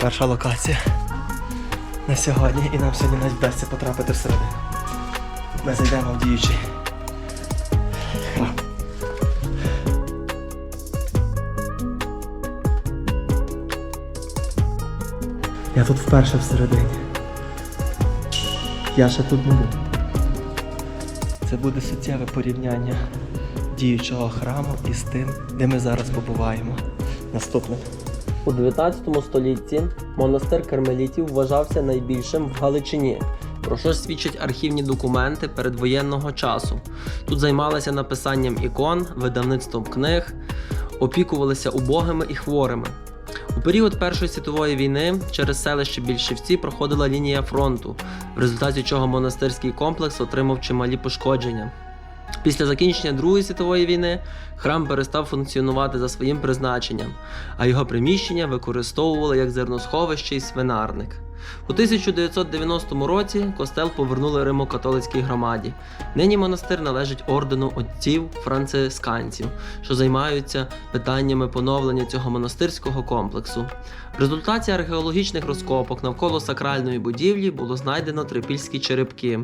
Перша локація на сьогодні і нам сьогодні навіть вдасться потрапити всередину. Ми зайдемо в діючий храм. Я тут вперше всередині. Я ще тут не був. Це буде суттєве порівняння діючого храму із тим, де ми зараз побуваємо. Наступним. У 19 столітті монастир кармелітів вважався найбільшим в Галичині. Про що свідчать архівні документи передвоєнного часу? Тут займалися написанням ікон, видавництвом книг, опікувалися убогими і хворими. У період Першої світової війни через селище Більшівці проходила лінія фронту, в результаті чого монастирський комплекс отримав чималі пошкодження. Після закінчення Другої світової війни храм перестав функціонувати за своїм призначенням, а його приміщення використовували як зерносховище і свинарник. У 1990 році костел повернули Римо-католицькій громаді. Нині монастир належить ордену отців францисканців, що займаються питаннями поновлення цього монастирського комплексу. В результаті археологічних розкопок навколо сакральної будівлі було знайдено трипільські черепки,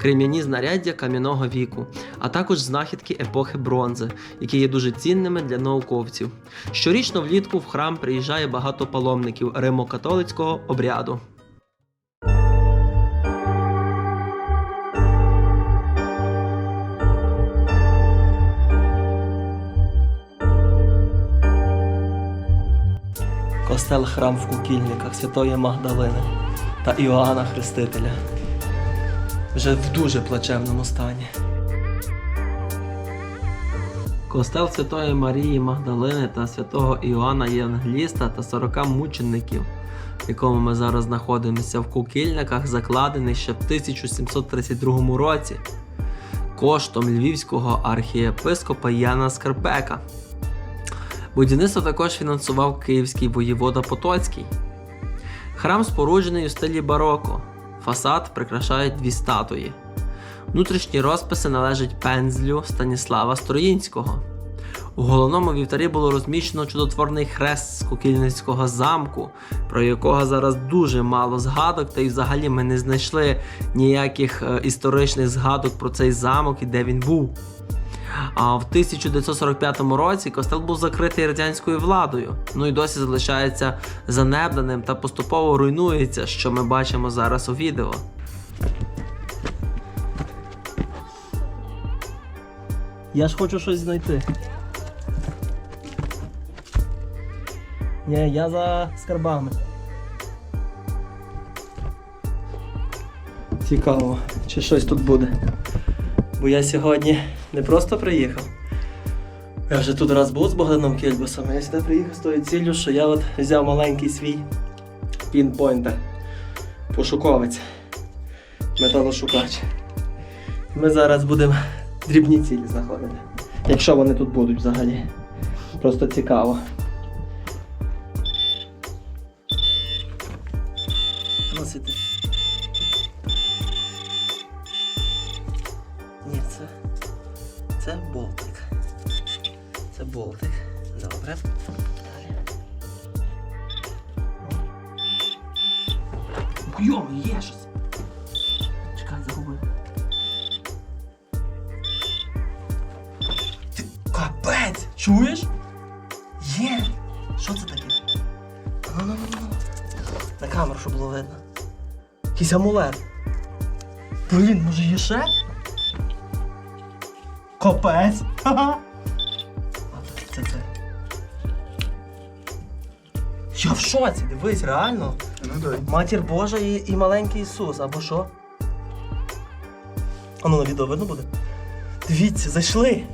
крем'яні знаряддя кам'яного віку, а також знахідки епохи бронзи, які є дуже цінними для науковців. Щорічно влітку в храм приїжджає багато паломників римо-католицького обряду. Костел храм в Кукільниках Святої Магдалини та Іоанна Хрестителя. Вже в дуже плачевному стані. Костел Святої Марії Магдалини та святого Іоанна Євангеліста та 40 мучеників, в якому ми зараз знаходимося в Кукільниках, закладений ще в 1732 році коштом львівського архієпископа Яна Скарпека. Будівництво також фінансував київський воєвода Потоцький. Храм споруджений у стилі бароко. Фасад прикрашають дві статуї. Внутрішні розписи належать пензлю Станіслава Строїнського. У головному вівтарі було розміщено чудотворний хрест з Кукільницького замку, про якого зараз дуже мало згадок, та й взагалі ми не знайшли ніяких е, історичних згадок про цей замок і де він був. А в 1945 році костел був закритий радянською владою, ну і досі залишається занедбаним та поступово руйнується, що ми бачимо зараз у відео. Я ж хочу щось знайти. Ні, я за скарбами. Цікаво, чи щось тут буде. Бо я сьогодні не просто приїхав. Я вже тут раз був з Богданом Кельбусом, я сюди приїхав з тою ціллю, що я от взяв маленький свій пінпойнтер. Пошуковець. Металошукач. Ми зараз будемо дрібні цілі знаходити. Якщо вони тут будуть взагалі. Просто цікаво. Носити. Ні, це. Це болтик. Це болтик. Добре. Далі. Йом, є щось. Чуєш? Є! Що це таке? Ну, ну, ну. На камеру, щоб було видно. Якийсь амулет. Блін, може є ще? Копець. Ха-ха. А, це це. Я в шоці, дивись, реально. Ну дай. Матір Божа і, і маленький Ісус, або що? А ну на відео видно буде? Дивіться, зайшли.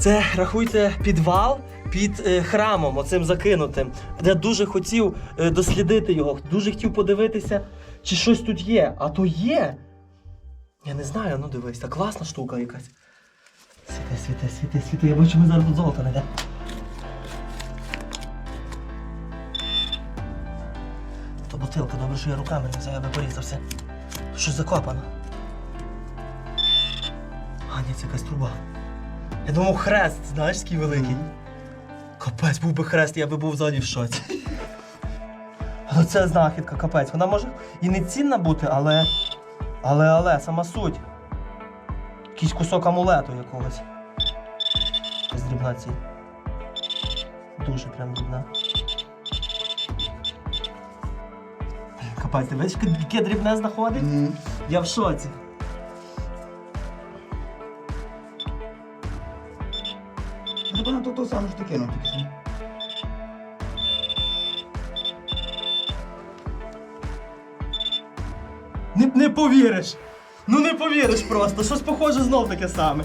Це рахуйте підвал під е, храмом, оцим закинутим. Я дуже хотів е, дослідити його, дуже хотів подивитися, чи щось тут є. А то є. Я не знаю, ну дивись, та класна штука якась. Світи, світи, світи, світи. Я бачу, ми зараз тут золото знайдемо. То бутилка, добре, що я руками не взяв, я би порізався. Щось закопано. А, ні, це якась труба. Я думав, хрест, знаєш, такий великий. Капець, був би хрест, я би був взагалі в шоці. Але це знахідка, капець. Вона може і не цінна бути, але. Але, але, сама суть. Якийсь кусок амулету якогось. Якась дрібна ціль. Дуже прям дрібна. Капець, ти бачиш, яке- дрібне знаходить? Я в шоці. Напевно, то то саме ж таке, ну. Не, не повіриш. Ну не повіриш просто. Щось похоже знов таке саме.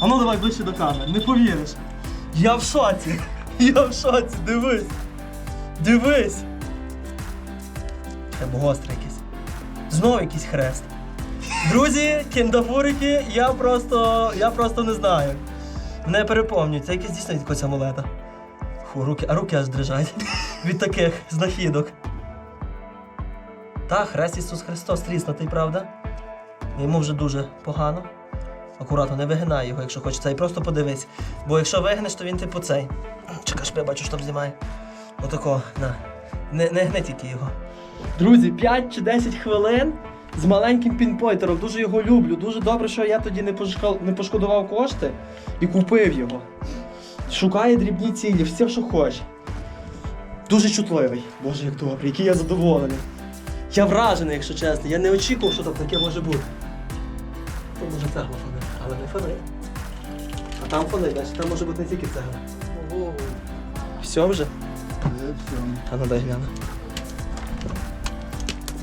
А ну давай ближче до камери. Не повіриш. Я в шоці. Я в шоці. Дивись. Дивись. Це гостре якесь. Знов якийсь хрест. Друзі, кіндафурики, я просто. я просто не знаю. Не переповнюю. Це якийсь дійсно якась амулета. Фу, руки, а руки аж дрижать від таких знахідок. Та, хрест Ісус Христос тріснутий, правда? Йому вже дуже погано. Акуратно, не вигинай його, якщо хочеться, і просто подивись. Бо якщо вигнеш, то він типу цей. Чекай, я бачу, що там знімає. Отако, на. Не, не гни тільки його. Друзі, 5 чи 10 хвилин з маленьким пінпойтером. Дуже його люблю. Дуже добре, що я тоді не, пошкодував кошти і купив його. Шукає дрібні цілі, все, що хоче. Дуже чутливий. Боже, як добре, який я задоволений. Я вражений, якщо чесно. Я не очікував, що там таке може бути. То може цегла фонить, але не фонить. А там фонить, значить там може бути не тільки цегла. Все вже? Все. А ну дай гляну.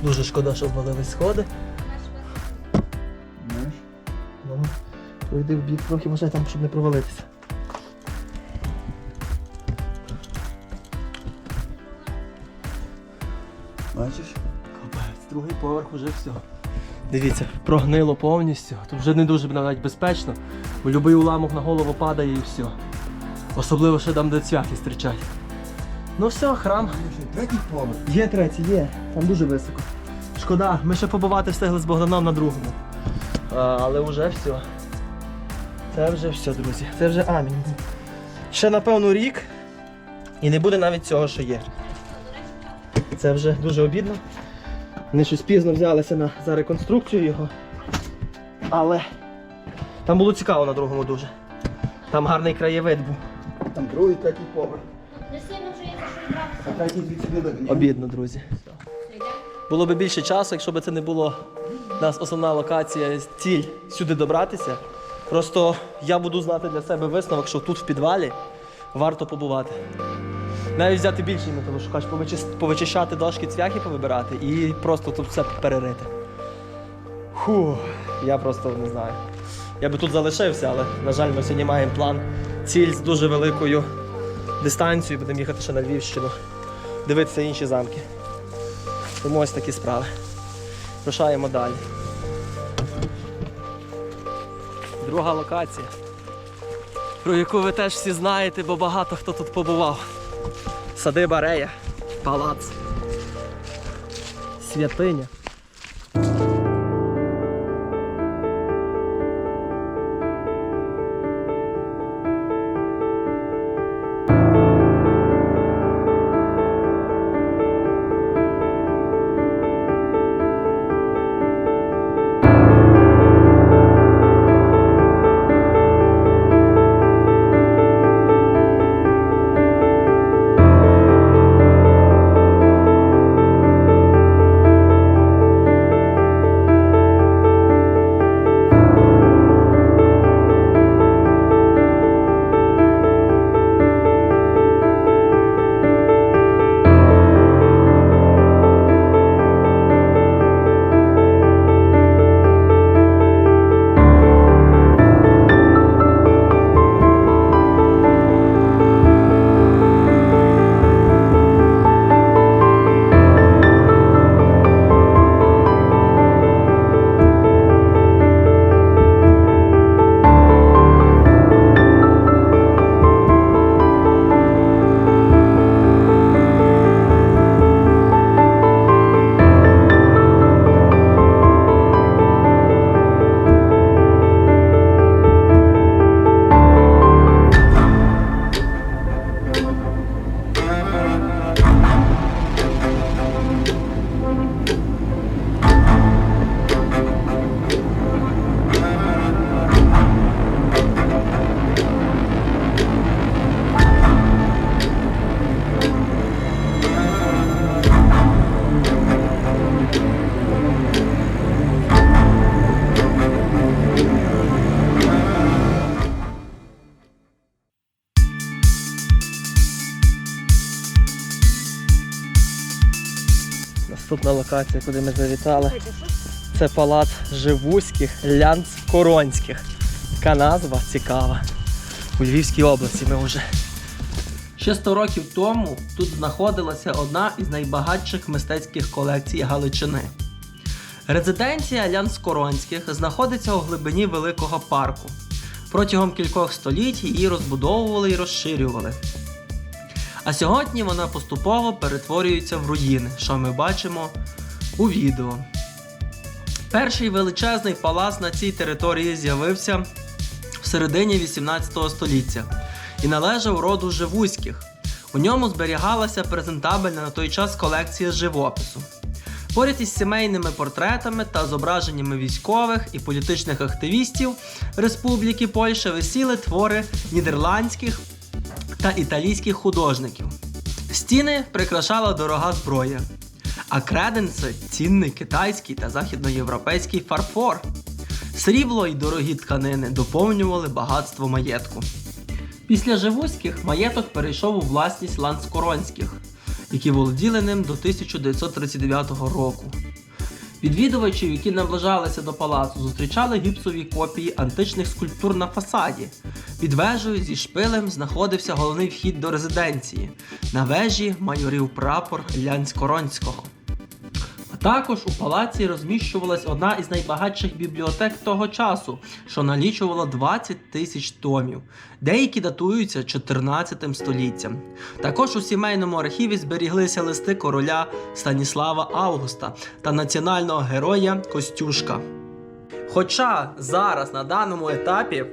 Дуже шкода, що обвалились сходи. Ну, пройди в бік трохи, може там, щоб не провалитися. Бачиш? Капець, другий поверх уже все. Дивіться, прогнило повністю. Тут вже не дуже навіть безпечно, бо будь-який уламок на голову падає і все. Особливо ще там, де цвяхи стрічать. Ну все, храм. Третій поверх. Є третій, є. Там дуже високо. Шкода, ми ще побувати встигли з Богданом на другому. А, але вже все. Це вже все, друзі. Це вже амінь. Ще напевно рік. І не буде навіть цього, що є. Це вже дуже обідно. Вони щось пізно взялися на, за реконструкцію його. Але там було цікаво на другому дуже. Там гарний краєвид був. Там другий, третій поверх. Не сильно Обідно, друзі. Було б більше часу, якщо б це не було у нас основна локація, ціль сюди добратися. Просто я буду знати для себе висновок, що тут в підвалі варто побувати. Навіть взяти більший металошукач, повичищати дошки цвяхи повибирати і просто тут все перерити. Фу, я просто не знаю. Я би тут залишився, але, на жаль, ми сьогодні маємо план. Ціль з дуже великою дистанцією, будемо їхати ще на Львівщину, дивитися інші замки. Тому ось такі справи. Рушаємо далі. Друга локація, про яку ви теж всі знаєте, бо багато хто тут побував. Садиба Рея, палац. Святиня. Наступна локація, куди ми завітали. Це палац Живуських Лянц-Коронських. Така назва цікава. У Львівській області ми вже. Ще 100 років тому тут знаходилася одна із найбагатших мистецьких колекцій Галичини. Резиденція Лянскоронських знаходиться у глибині великого парку. Протягом кількох століть її розбудовували і розширювали. А сьогодні вона поступово перетворюється в руїни, що ми бачимо у відео. Перший величезний палац на цій території з'явився в середині 18 століття і належав роду Живуських. У ньому зберігалася презентабельна на той час колекція живопису. Поряд із сімейними портретами та зображеннями військових і політичних активістів Республіки Польща висіли твори нідерландських та італійських художників. Стіни прикрашала дорога зброя, а креденси цінний китайський та західноєвропейський фарфор. Срібло й дорогі тканини доповнювали багатство маєтку. Після Живуських маєток перейшов у власність ланскоронських, які володіли ним до 1939 року. Відвідувачів, які наближалися до палацу, зустрічали гіпсові копії античних скульптур на фасаді. Під вежею зі шпилем знаходився головний вхід до резиденції. На вежі майорів прапор Лянськоронського. Також у палаці розміщувалась одна із найбагатших бібліотек того часу, що налічувала 20 тисяч томів. Деякі датуються 14 століттям. Також у сімейному архіві зберіглися листи короля Станіслава Августа та національного героя Костюшка. Хоча зараз на даному етапі,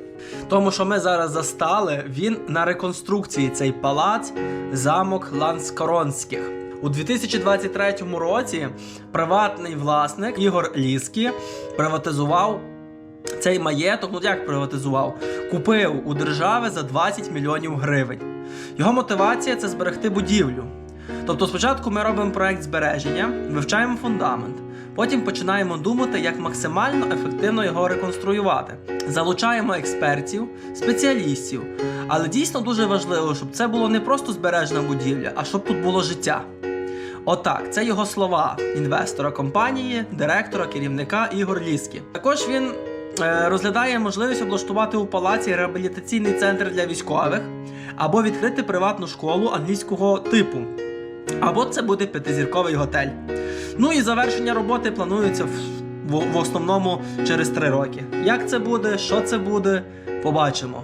тому що ми зараз застали, він на реконструкції цей палац, замок Ланскоронських. У 2023 році приватний власник Ігор Ліскі приватизував цей маєток. Ну як приватизував? Купив у держави за 20 мільйонів гривень. Його мотивація це зберегти будівлю. Тобто спочатку ми робимо проект збереження, вивчаємо фундамент, потім починаємо думати, як максимально ефективно його реконструювати. Залучаємо експертів, спеціалістів. Але дійсно дуже важливо, щоб це було не просто збережена будівля, а щоб тут було життя. Отак, це його слова інвестора компанії, директора, керівника Ігор Ліскі. Також він е, розглядає можливість облаштувати у палаці реабілітаційний центр для військових або відкрити приватну школу англійського типу. Або це буде п'ятизірковий готель. Ну і завершення роботи планується в, в, в основному через три роки. Як це буде, що це буде, побачимо.